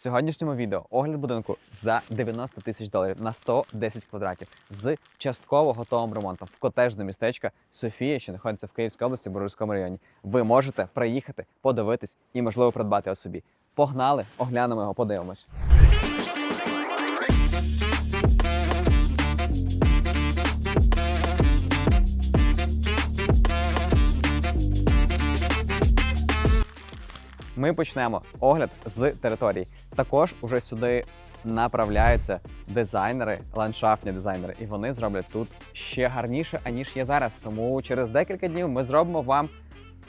В сьогоднішньому відео огляд будинку за 90 тисяч доларів на 110 квадратів з частково готовим ремонтом в котежне містечко Софія, що знаходиться в Київській області, Боровському районі. Ви можете приїхати, подивитись і, можливо, придбати о собі. Погнали, оглянемо його, подивимось. Ми почнемо огляд з території. Також уже сюди направляються дизайнери, ландшафтні дизайнери, і вони зроблять тут ще гарніше, аніж є зараз. Тому через декілька днів ми зробимо вам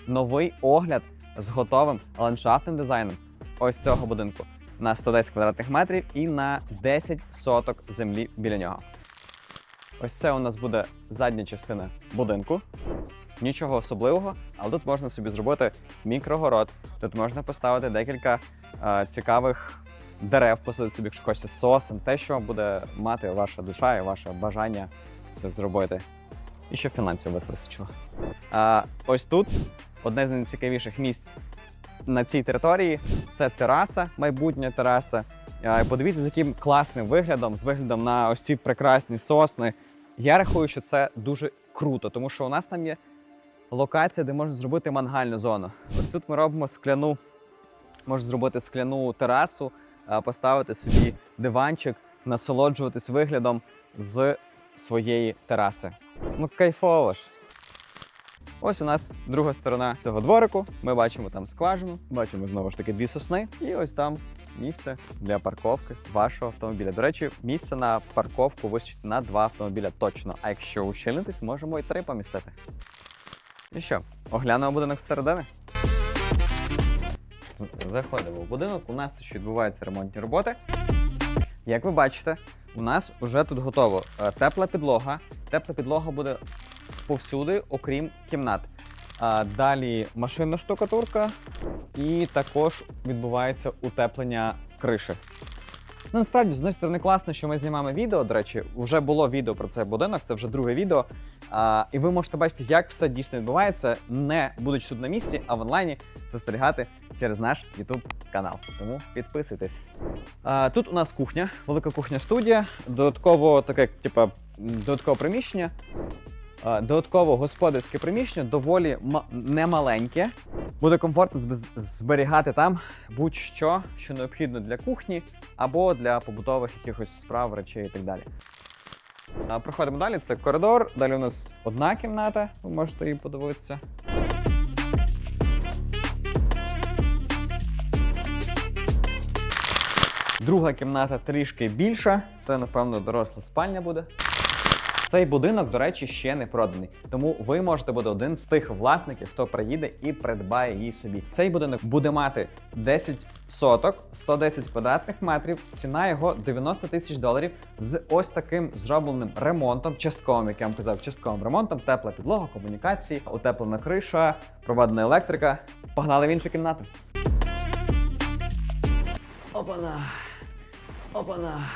новий огляд з готовим ландшафтним дизайном ось цього будинку на 110 квадратних метрів і на 10 соток землі біля нього. Ось це у нас буде задня частина будинку. Нічого особливого, але тут можна собі зробити мікрогород. Тут можна поставити декілька е, цікавих дерев, посадити собі, якщо хочеться сосен, те, що буде мати ваша душа і ваше бажання це зробити. І щоб фінансів вас вистачило. А, ось тут одне з найцікавіших місць на цій території це тераса, майбутня тераса. Подивіться, з яким класним виглядом, з виглядом на ось ці прекрасні сосни. Я рахую, що це дуже круто, тому що у нас там є локація, де можна зробити мангальну зону. Ось тут ми робимо скляну, можна зробити скляну терасу, поставити собі диванчик, насолоджуватись виглядом з своєї тераси. Ну, кайфово ж. Ось у нас друга сторона цього дворику. Ми бачимо там скважину, бачимо знову ж таки дві сосни, і ось там місце для парковки вашого автомобіля. До речі, місце на парковку вистачить на два автомобіля точно. А якщо ущільнитись, можемо і три помістити. І що, оглянемо будинок зсередини? Заходимо в будинок. У нас ще відбуваються ремонтні роботи. Як ви бачите, у нас вже тут готово е, тепла підлога. Тепла підлога буде повсюди, окрім кімнат. А, Далі машинна штукатурка, і також відбувається утеплення криші. Ну, насправді, з однієї сторони, класно, що ми знімаємо відео. До речі, вже було відео про цей будинок, це вже друге відео. А, і ви можете бачити, як все дійсно відбувається, не будучи тут на місці, а в онлайні спостерігати через наш YouTube канал. Тому підписуйтесь. А, тут у нас кухня, велика кухня студія, додатково таке, типа, додаткове приміщення. А, Додатково господарське приміщення доволі ма- немаленьке. Буде комфортно зберігати там будь-що, що необхідно для кухні або для побутових якихось справ, речей і так далі. Проходимо далі. Це коридор. Далі у нас одна кімната, ви можете її подивитися. Друга кімната трішки більша. Це, напевно, доросла спальня буде. Цей будинок, до речі, ще не проданий, тому ви можете бути один з тих власників, хто приїде і придбає її собі. Цей будинок буде мати 10 соток, 110 квадратних метрів. Ціна його 90 тисяч доларів з ось таким зробленим ремонтом, частковим, як я вам казав, частковим ремонтом, тепла підлога, комунікації, утеплена криша, проведена електрика. Погнали в іншу кімнату. Опана! Опана!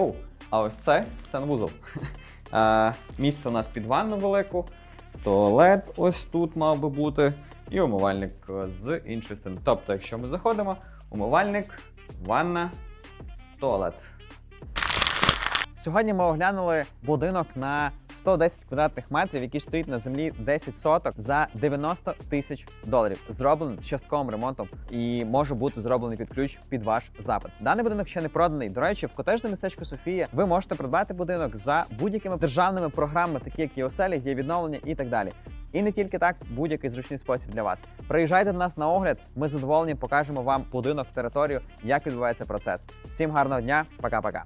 Оу, а ось це санвузол. Е, Місце у нас під ванну велику, туалет ось тут мав би бути, і умивальник з іншої сторони. Тобто, якщо ми заходимо, умивальник, ванна, туалет. Сьогодні ми оглянули будинок на 110 квадратних метрів, який стоїть на землі 10 соток за 90 тисяч доларів. Зроблений частковим ремонтом і може бути зроблений під ключ під ваш запит. Даний будинок ще не проданий. До речі, в котежне містечко Софія ви можете придбати будинок за будь-якими державними програмами, такі як є оселі, є відновлення і так далі. І не тільки так, будь-який зручний спосіб для вас. Приїжджайте до нас на огляд. Ми з задоволенням покажемо вам будинок, територію, як відбувається процес. Всім гарного дня, пока-пока.